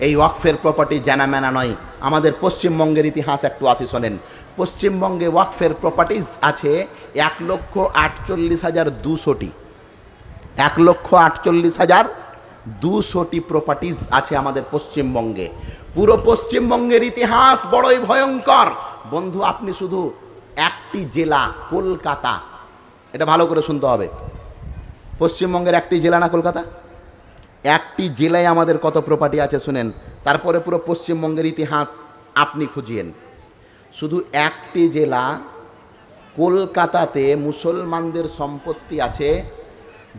এই ওয়াকফের প্রপার্টি জানা মেনা নয়। আমাদের পশ্চিমবঙ্গের ইতিহাস একটু আসি শোনেন। পশ্চিমবঙ্গে ওয়াকফের প্রপার্টিজ আছে এক লক্ষ আটচল্লিশ হাজার দুশোটি। এক লক্ষ আটচল্লিশ হাজার দুশোটি প্রপার্টিজ আছে আমাদের পশ্চিমবঙ্গে। পুরো পশ্চিমবঙ্গের ইতিহাস বড়ই ভয়ঙ্কর। বন্ধু, আপনি শুধু একটি জেলা, কলকাতা। এটা ভালো করে শুনতে হবে। পশ্চিমবঙ্গের একটি জেলা না কলকাতা? একটি জেলায় আমাদের কত প্রপার্টি আছে শুনেন? তারপরে পুরো পশ্চিমবঙ্গের ইতিহাস আপনি খুঁজিয়েন। শুধু একটি জেলা, কলকাতাতে মুসলমানদের সম্পত্তি আছে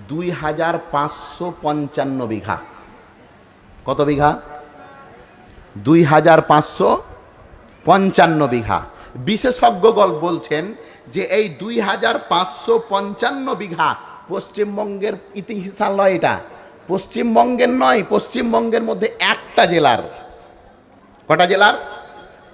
দুই হাজার পাঁচশো পঞ্চান্ন বিঘা। কত বিঘা? দুই হাজার পাঁচশো পঞ্চান্ন বিঘা। বিশেষজ্ঞগণ বলছেন যে এই দুই হাজার পাঁচশো পঞ্চান্ন বিঘা পশ্চিমবঙ্গের ইতিহাস নয় এটা। পশ্চিমবঙ্গের নয়, পশ্চিমবঙ্গের মধ্যে একটা জেলার। কটা জেলার?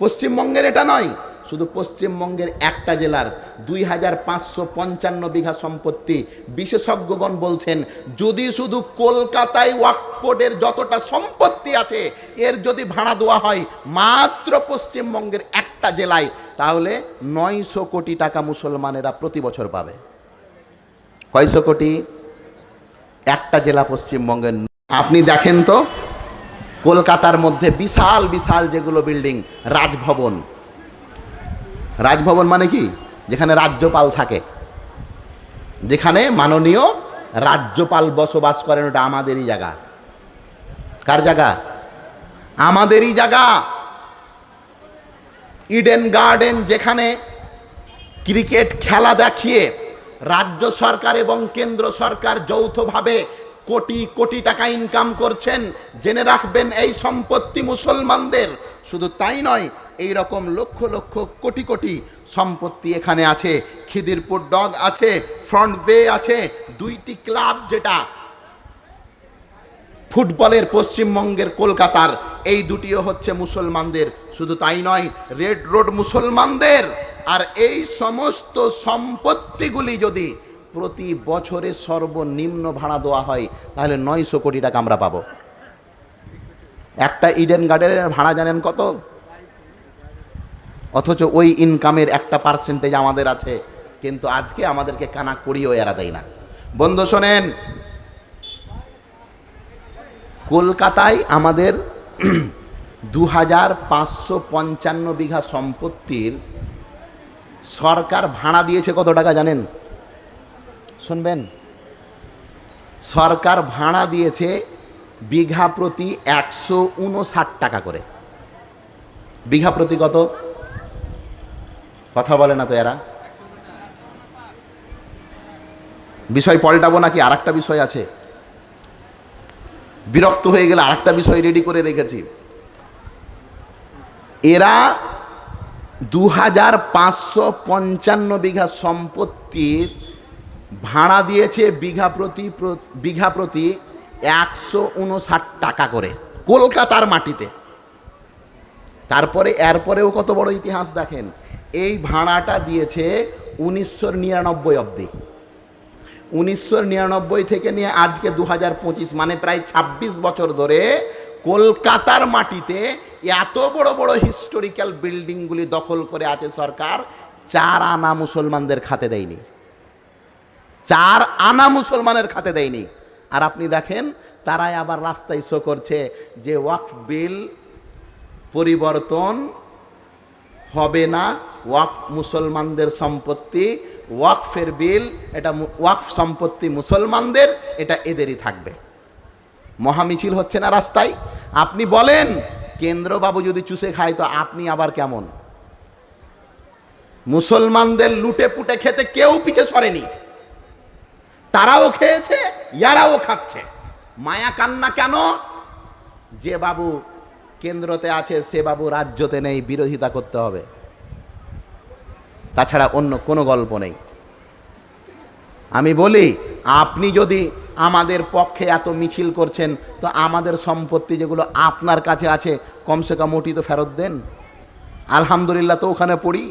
পশ্চিমবঙ্গের এটা নয়, শুধু পশ্চিমবঙ্গের একটা জেলার। দুই হাজার পাঁচশো পঞ্চান্ন বিঘা সম্পত্তি বিশেষজ্ঞগণ বলছেন, যদি শুধু কলকাতায় ওয়াকপোর্ডের যতটা সম্পত্তি আছে, এর যদি ভাড়া দেওয়া হয় মাত্র পশ্চিমবঙ্গের একটা জেলায়, তাহলে নয়শো কোটি টাকা মুসলমানেরা প্রতি বছর পাবে। কয়শো কোটি? একটা জেলা পশ্চিমবঙ্গের আপনি দেখেন তো, কলকাতার মধ্যে বিশাল বিশাল যেগুলো বিল্ডিং, রাজভবন। রাজভবন মানে কি? যেখানে রাজ্যপাল থাকে। যেখানে মাননীয় রাজ্যপাল বসবাস করেন, ওটা আমাদেরই জায়গা। কার জায়গা? আমাদেরই জায়গা। ইডেন গার্ডেন যেখানে ক্রিকেট খেলা দেখিয়ে রাজ্য সরকার এবং কেন্দ্র সরকার যৌথভাবে কোটি কোটি টাকা ইনকাম করছেন। জেনে রাখবেন, এই সম্পত্তি মুসলমানদের। শুধু তাই নয় এই রকম লক্ষ লক্ষ কোটি কোটি সম্পত্তি এখানে আছে। খিদিরপুর ডগ আছে, ফ্রন্ট ওয়ে আছে, দুইটি ক্লাব যেটা ফুটবলের পশ্চিমবঙ্গের কলকাতার, এই দুটিও হচ্ছে মুসলমানদের। শুধু তাই নয়, রেড রোড মুসলমানদের। আর এই সমস্ত সম্পত্তিগুলি যদি প্রতি বছরে সর্বনিম্ন ভাড়া দেওয়া হয়, তাহলে নয়শো কোটি টাকা আমরা পাবো। একটা ইডেন গার্ডেনের ভাড়া জানেন কত? অথচ ওই ইনকামের একটা পার্সেন্টেজ আমাদের আছে, কিন্তু আজকে আমাদেরকে কানা করিও এরা দেয় না। বন্ধু, শোনেন, কলকাতায় আমাদের দু হাজার পাঁচশো পঞ্চান্ন বিঘা সম্পত্তির সরকার ভাড়া দিয়েছে কত টাকা জানেন? শুনবেন। সরকার ভাড়া দিয়েছে বিঘা প্রতি একশো উনষাট টাকা করে। বিঘা প্রতি কত? কথা বলে না তো এরা। বিষয় পল্টাবো নাকি? আর একটা বিষয় আছে। বিরক্ত হয়ে গেলে আরেকটা বিষয় রেডি করে রেখেছি। এরা দু হাজার পাঁচশো পঞ্চান্ন বিঘা সম্পত্তির ভাড়া দিয়েছে বিঘা প্রতি প্র- বিঘা প্রতি একশো উনষাট টাকা করে কলকাতার মাটিতে। তারপরে, এরপরেও কত বড় ইতিহাস দেখেন? এই ভাড়াটা দিয়েছে উনিশশো নিরানব্বই অব্দি উনিশশো নিরানব্বই থেকে নিয়ে আজকে দু হাজার পঁচিশ মানে প্রায় ২৬ বছর ধরে কলকাতার মাটিতে এত বড় বড় হিস্টোরিক্যাল বিল্ডিংগুলি দখল করে আছে সরকার, চার আনা মুসলমানদের খাতে দেয়নি। চার আনা মুসলমানের খাতে দেয়নি। আর আপনি দেখেন, তারাই আবার রাস্তায় শো করছে যে ওয়াকফ বিল পরিবর্তন হবে না ওয়াকফ মুসলমানদের সম্পত্তি, ওয়াকফের বিল, এটা ওয়াকফ সম্পত্তি মুসলমানদের, এটা এদেরই থাকবে। মহামিছিল হচ্ছে না রাস্তায়। আপনি বলেন, কেন্দ্রবাবু যদি চুষে খায় তো আপনি আবার কেমন? মুসলমানদের লুটে পুটে খেতে কেউ পিছে সরেনি। তারাও খেয়েছে, ইয়ারাও খাচ্ছে। মায়া কান্না কেন? যে বাবু কেন্দ্রতে আছে, সে বাবু রাজ্যতে নেই, বিরোধিতা করতে হবে। তাছাড়া অন্য কোনো গল্প নেই। আমি বলি, আপনি যদি আমাদের পক্ষে এত মিছিল করছেন, তো আমাদের সম্পত্তি যেগুলো আপনার কাছে আছে, কমসে কম ওটি তো ফেরত দেন। আলহামদুলিল্লাহ তো ওখানে পড়ি।